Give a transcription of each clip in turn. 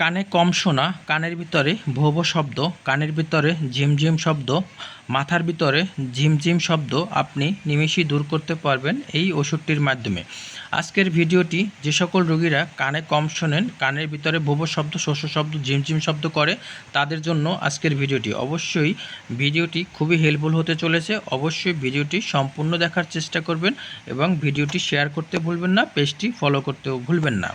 কানে কম শোনা, কানের ভিতরে ভোব শব্দ, কানের ভিতরে ঝিমঝিম শব্দ, মাথার ভিতরে ঝিমঝিম শব্দ আপনি নিমেষেই দূর করতে পারবেন এই ওষুধটির মাধ্যমে। আজকের ভিডিওটি যে সকল রোগীরা কানে কম শোনেন, কানের ভিতরে ভোব শব্দ শস্য শব্দ, ঝিমঝিম শব্দ করে, তাদের জন্য আজকের ভিডিওটি। অবশ্যই ভিডিওটি খুবই হেল্পফুল হতে চলেছে। অবশ্যই ভিডিওটি সম্পূর্ণ দেখার চেষ্টা করবেন এবং ভিডিওটি শেয়ার করতে ভুলবেন না পেজটি ফলো করতেও ভুলবেন না।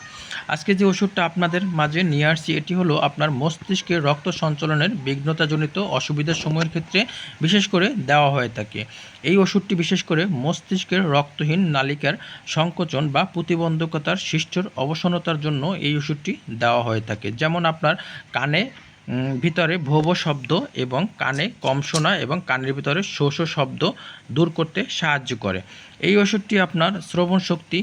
আজকে যে ওষুধটা আপনাদের মাঝে নিয়ে আসছি, এটি হলো আপনার মস্তিষ্কের রক্ত সঞ্চালনের বিঘ্নতাজনিত অসুবিধার সময়ের ক্ষেত্রে বিশেষ করে দেওয়া হয়ে থাকে। এই ওষুধটি বিশেষ করে মস্তিষ্কের রক্তহীন নালিকার সংকোচন বা প্রতিবন্ধকতার সৃষ্টির অবসন্নতার জন্য এই ওষুধটি দেওয়া হয়ে থাকে। যেমন আপনার কানে ভিতরে ভোব শব্দ এবং কানে কম শোনা এবং কানের ভিতরে শোষ শব্দ দূর করতে সাহায্য করে। এই ওষুধটি আপনার শ্রবণ শক্তি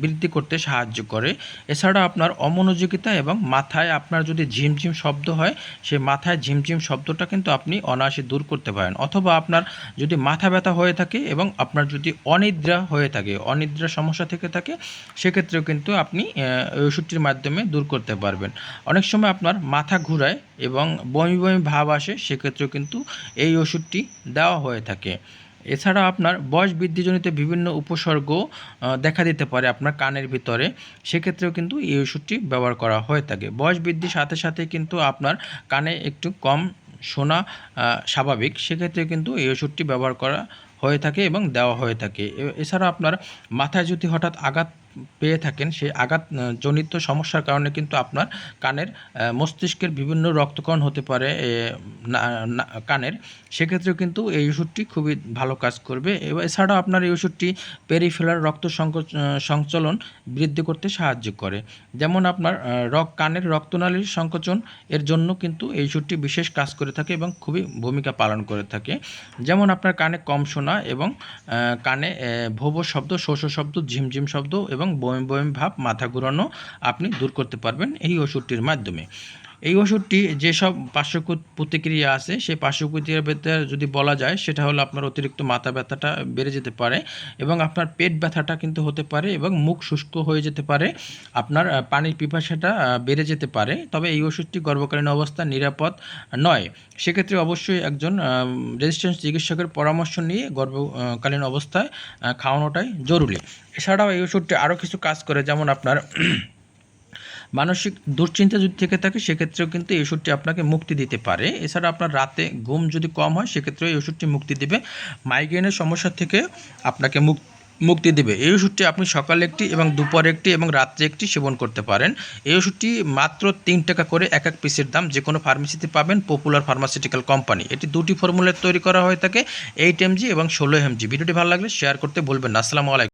বৃদ্ধি করতে সাহায্য করে। এছাড়া আপনার অমনোযোগিতা এবং মাথায় আপনার যদি ঝিমঝিম শব্দ হয়, সেই মাথায় ঝিমঝিম শব্দটা কিন্তু আপনি অনায়াসে দূর করতে পারেন। অথবা আপনার যদি মাথা ব্যথা হয়ে থাকে এবং আপনার যদি অনিদ্রা হয়ে থাকে, অনিদ্রা সমস্যা থেকে থাকে, সেক্ষেত্রেও কিন্তু আপনি ওষুধটির মাধ্যমে দূর করতে পারবেন। অনেক সময় আপনার মাথা ঘুরায় এবং বমি বমি ভাব আসে, সেক্ষেত্রেও কিন্তু এই ওষুধটি দেওয়া হয়ে থাকে। এছাড়া আপনার বয়স বৃদ্ধিজনিত বিভিন্ন উপসর্গ দেখা দিতে পারে আপনার কানের ভিতরে। সেক্ষেত্রেও কিন্তু এই ওষুধটি ব্যবহার করা হয়ে থাকে। বয়স বৃদ্ধির সাথে সাথে কিন্তু আপনার কানে একটু কম শোনা স্বাভাবিক। সেক্ষেত্রেও কিন্তু এই ওষুধটি ব্যবহার করা হয়ে থাকে এবং দেওয়া হয়ে থাকে। এছাড়া আপনার মাথায় যদি হঠাৎ আঘাত পেয়ে থাকেন সেই আঘাত জনিত সমস্যার কারণে কিন্তু আপনার কানের মস্তিষ্কের বিভিন্ন রক্তকরণ হতে পারে কানের। সেক্ষেত্রেও কিন্তু এই ওষুধটি খুবই ভালো কাজ করবে। এবং এছাড়াও আপনার এই ওষুধটি পেরিফেরাল রক্ত আহ, বৃদ্ধি করতে সাহায্য করে। যেমন আপনার রক কানের রক্তনালীর সংকোচন এর জন্য কিন্তু এই ওষুধটি বিশেষ কাজ করে থাকে এবং খুবই ভূমিকা পালন করে থাকে। যেমন আপনার কানে কম শোনা এবং কানে ভোব শব্দ শোষ শব্দ ঝিমঝিম শব্দ এবং বমি বমি ভাব মাথা ঘুরানো আপনি দূর করতে পারবেন এই ওষুধটির মাধ্যমে। এই ওষুধটি যেসব পার্শ্ব প্রতিক্রিয়া আছে, সেই পার্শ্ব প্রতিক্রিয়ার ভেতরে যদি বলা যায়, সেটা হলো আপনার অতিরিক্ত মাথা ব্যথাটা বেড়ে যেতে পারে এবং আপনার পেট ব্যথাটা কিন্তু হতে পারে এবং মুখ শুষ্ক হয়ে যেতে পারে, আপনার পানির পিপাসাটা বেড়ে যেতে পারে। তবে এই ওষুধটি গর্ভকালীন অবস্থা নিরাপদ নয়। সেক্ষেত্রে অবশ্যই একজন রেজিস্ট্যান্স চিকিৎসকের পরামর্শ নিয়ে গর্ভকালীন অবস্থায় খাওয়ানোটাই জরুরি। এছাড়াও এই ওষুধটি আরও কিছু কাজ করে, যেমন আপনার মানসিক দুশ্চিন্তা যদি থেকে থাকে, সেক্ষেত্রেও কিন্তু এই ওষুধটি আপনাকে মুক্তি দিতে পারে। এছাড়া আপনার রাতে ঘুম যদি কম হয়, সেক্ষেত্রেও এই ওষুধটি মুক্তি দেবে। মাইগ্রেনের সমস্যা থেকে আপনাকে মুক, মুক্তি দেবে। এই ওষুধটি আপনি সকালে একটি এবং দুপুরে একটি এবং রাত্রে একটি সেবন করতে পারেন। এই ওষুধটি মাত্র তিন টাকা করে এক এক পিসের দাম যে কোনো ফার্মেসিতে পাবেন, পপুলার ফার্মাসিউটিক্যাল কোম্পানি। এটি দুটি ফর্মুলার তৈরি করা হয়ে থাকে, এইট এমজি এবং ষোলো এমজি। ভিডিওটি ভালো লাগলে শেয়ার করতে বলবেন আসসালামু আলাইকুম।